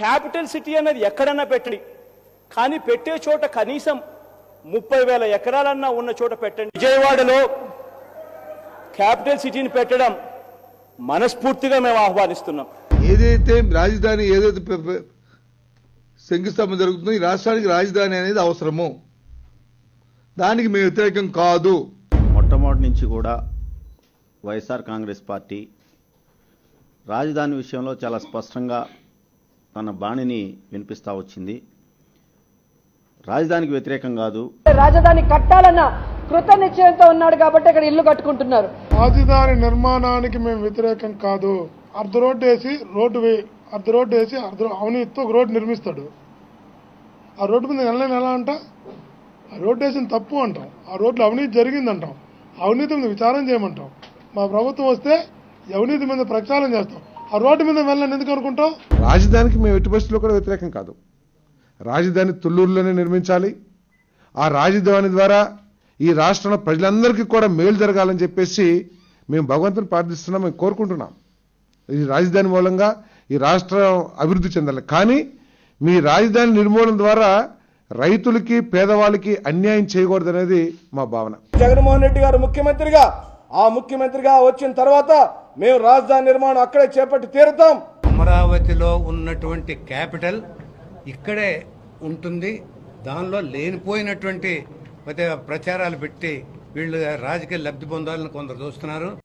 Capital city అన్నది ఎక్కడన్నా పెట్టండి. కానీ పెట్టే చోట కనీసం ముప్పై వేల ఎకరాలన్నా ఉన్న చోట పెట్టండి. విజయవాడలో క్యాపిటల్ సిటీని పెట్టడం మనస్ఫూర్తిగా మేము ఆహ్వానిస్తున్నాం. ఏదైతే రాజధాని ఏదైతే శంకుస్థాపన జరుగుతుందో ఈ రాష్ట్రానికి రాజధాని అనేది అవసరము. దానికి మేము వ్యతిరేకం కాదు. మొట్టమొదటి నుంచి కూడా వైఎస్ఆర్ కాంగ్రెస్ పార్టీ రాజధాని విషయంలో చాలా స్పష్టంగా తన బాణిని వినిపిస్తూ వచ్చింది. రాజధానికి వ్యతిరేకం కాదు. రాజధాని కట్టాలన్న కృత నిశ్చయంతో ఉన్నాడు కాబట్టి ఇక్కడ ఇల్లు కట్టుకుంటున్నారు. రాజధాని నిర్మాణానికి మేము వ్యతిరేకం కాదు. అర్ధ రోడ్డు వేసి రోడ్డు అర్ధ రోడ్డు వేసి అర్ధ అవినీతితో ఒక రోడ్డు నిర్మిస్తాడు. ఆ రోడ్డు మీద వెళ్ళలేని ఎలా అంట. ఆ రోడ్డు వేసిన తప్పు అంటాం. ఆ రోడ్లో అవినీతి జరిగిందంటాం. అవినీతి మీద విచారం చేయమంటాం. మా ప్రభుత్వం వస్తే అవినీతి మీద ప్రక్షాళన చేస్తాం. ఆ రోడ్డు మీద వెళ్ళని ఎందుకు అనుకుంటాం రాజధానికి మేము ఎట్టి పరిస్థితుల్లో కూడా వ్యతిరేకం కాదు. రాజధాని తుళ్ళూరులోనే నిర్మించాలి. ఆ రాజధాని ద్వారా ఈ రాష్ట్రంలో ప్రజలందరికీ కూడా మేలు జరగాలని చెప్పేసి మేము భగవంతుని ప్రార్థిస్తున్నాం మేము కోరుకుంటున్నాం. ఈ రాజధాని మూలంగా ఈ రాష్ట్రం అభివృద్ధి చెందాలి. కానీ మీ రాజధాని నిర్మూలన ద్వారా రైతులకి పేదవాళ్ళకి అన్యాయం చేయకూడదనేది మా భావన. జగన్మోహన్ రెడ్డి గారు ముఖ్యమంత్రిగా ఆ ముఖ్యమంత్రిగా వచ్చిన తర్వాత మేము రాజధాని నిర్మాణం అక్కడే చేపట్టి తీరుతాం. అమరావతిలో ఉన్నటువంటి క్యాపిటల్ ఇక్కడే ఉంటుంది. దానిలో లేనిపోయినటువంటి ప్రచారాలు పెట్టి వీళ్ళు రాజకీయ లబ్ధి పొందాలని కొందరు చూస్తున్నారు.